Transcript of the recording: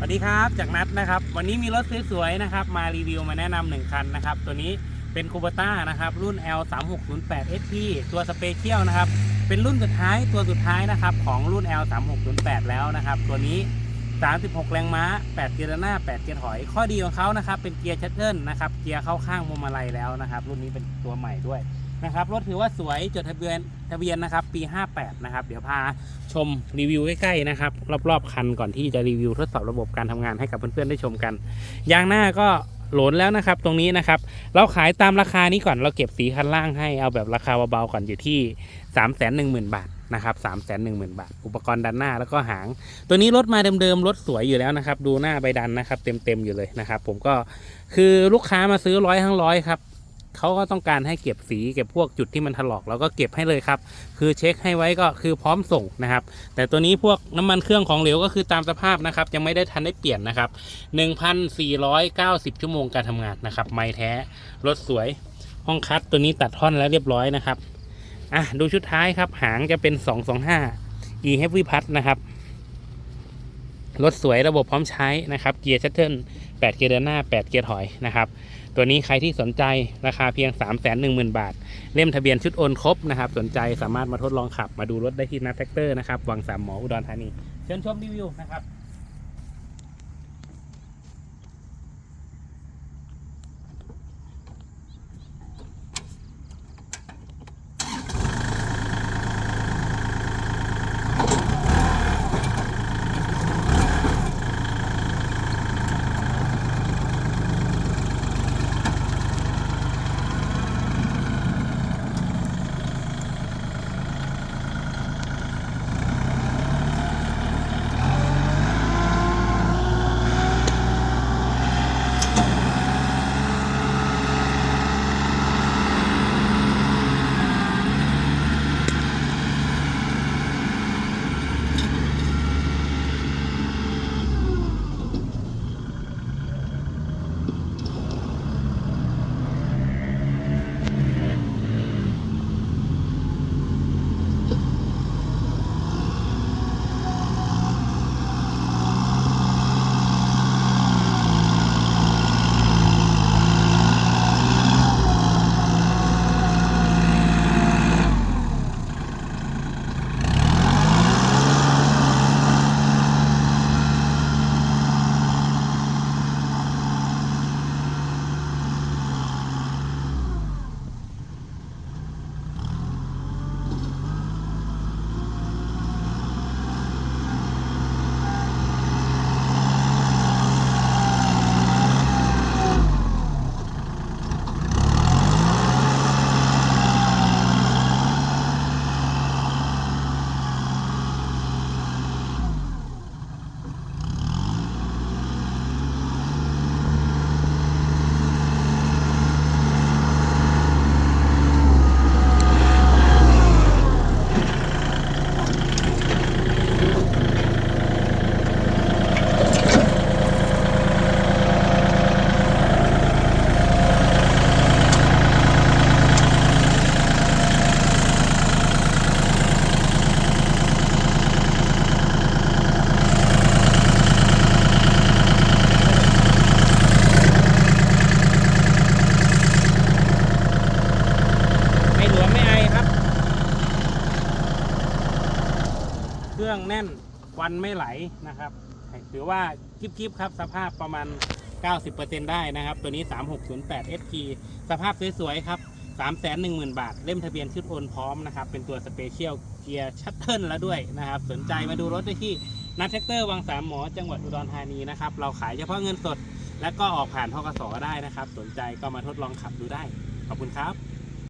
สวัสดีครับจากนัดนะครับ วันนี้มีรถสวยๆนะครับ มารีวิวมาแนะนำหนึ่งคันนะครับ ตัวนี้เป็นคู b ต้านะครับ รุ่น L 3 6 0 8 SP ตัวสเปเชียลนะครับ เป็นรุ่นสุดท้ายตัวสุดท้ายนะครับ ของรุ่น L 3 6 0 8แล้วนะครับ ตัวนี้ 36 แรงม้า 8 เกียร์หน้า 8 เกียร์ถอย ข้อดีของเขานะครับ เป็นเกียร์ชัตเทิลนะครับ เกียร์เข้าข้างมุมอะไรแล้วนะครับ รุ่นนี้เป็นตัวใหม่ด้วย นะครับรถถือว่าสวยจดทะเบียนทะเบียนนะครับปี 58 นะครับ เดี๋ยวพาชมรีวิวใกล้ๆนะครับ รอบๆคันก่อนที่จะรีวิวทดสอบระบบการทำงานให้กับเพื่อนๆได้ชมกันยางหน้าก็โหลนแล้วนะครับ ตรงนี้นะครับ เราขายตามราคานี้ก่อนเราเก็บสีคันล่างให้เอาแบบราคาเบาๆก่อนอยู่ที่ 3 1 0 0 0 0 บาทนะครับ3 1 0 0 0 0 บาท อุปกรณ์ดันหน้าแล้วก็หาง ตัวนี้รถมาเดิมๆ รถสวยอยู่แล้วนะครับ ดูหน้าใบดันนะครับ เต็มๆ อยู่เลยนะครับ ผมก็คือลูกค้ามาซื้อร้อยทั้งร้อยครับ เขาก็ต้องการให้เก็บสีเก็บพวกจุดที่มันถลอกเราก็เก็บให้เลยครับ คือเช็คให้ไว้ก็คือพร้อมส่งนะครับ แต่ตัวนี้พวกน้ำมันเครื่องของเหลวก็คือตามสภาพนะครับ ยังไม่ได้ทันได้เปลี่ยนนะครับ1,490 ชั่วโมงการทำงานนะครับ ไม่แท้รถสวย ห้องคัดตัวนี้ตัดท่อนแล้วเรียบร้อยนะครับอะดูชุดท้ายครับหางจะเป็น 225 e heavy p a s นะครับรถสวยระบบพร้อมใช้นะครับ เกียร์ชัตเทิล8เกียร์เดินหน้า 8 เกียร์ถอยนะครับ ตัวนี้ใครที่สนใจราคาเพียง 3 1 0 0 0 0 บาท เล่มทะเบียนชุดโอนครบนะครับ สนใจสามารถมาทดลองขับมาดูรถได้ที่นัทแท็กเตอร์นะครับวังสามหมออุดรธานี เชิญชมรีวิวนะครับ รื่องแน่นควันไม่ไหลนะครับ ถือว่าคลิปๆครับ สภาพประมาณ 90%ได้นะครับ ตัวนี้ 3608 SP สภาพสวยๆครับ 310,000 บาท เล่มทะเบียนชุดโอนพร้อมนะครับ เป็นตัวสเปเชียลเกียร์ชัตเทิลแล้วด้วยนะครับ สนใจมาดูรถได้ที่นัทแท็กเตอร์วังสามหมอจังหวัดอุดรธานีนะครับ เราขายเฉพาะเงินสด และก็ออกผ่านทกสได้นะครับ สนใจก็มาทดลองขับดูได้ ขอบคุณครับ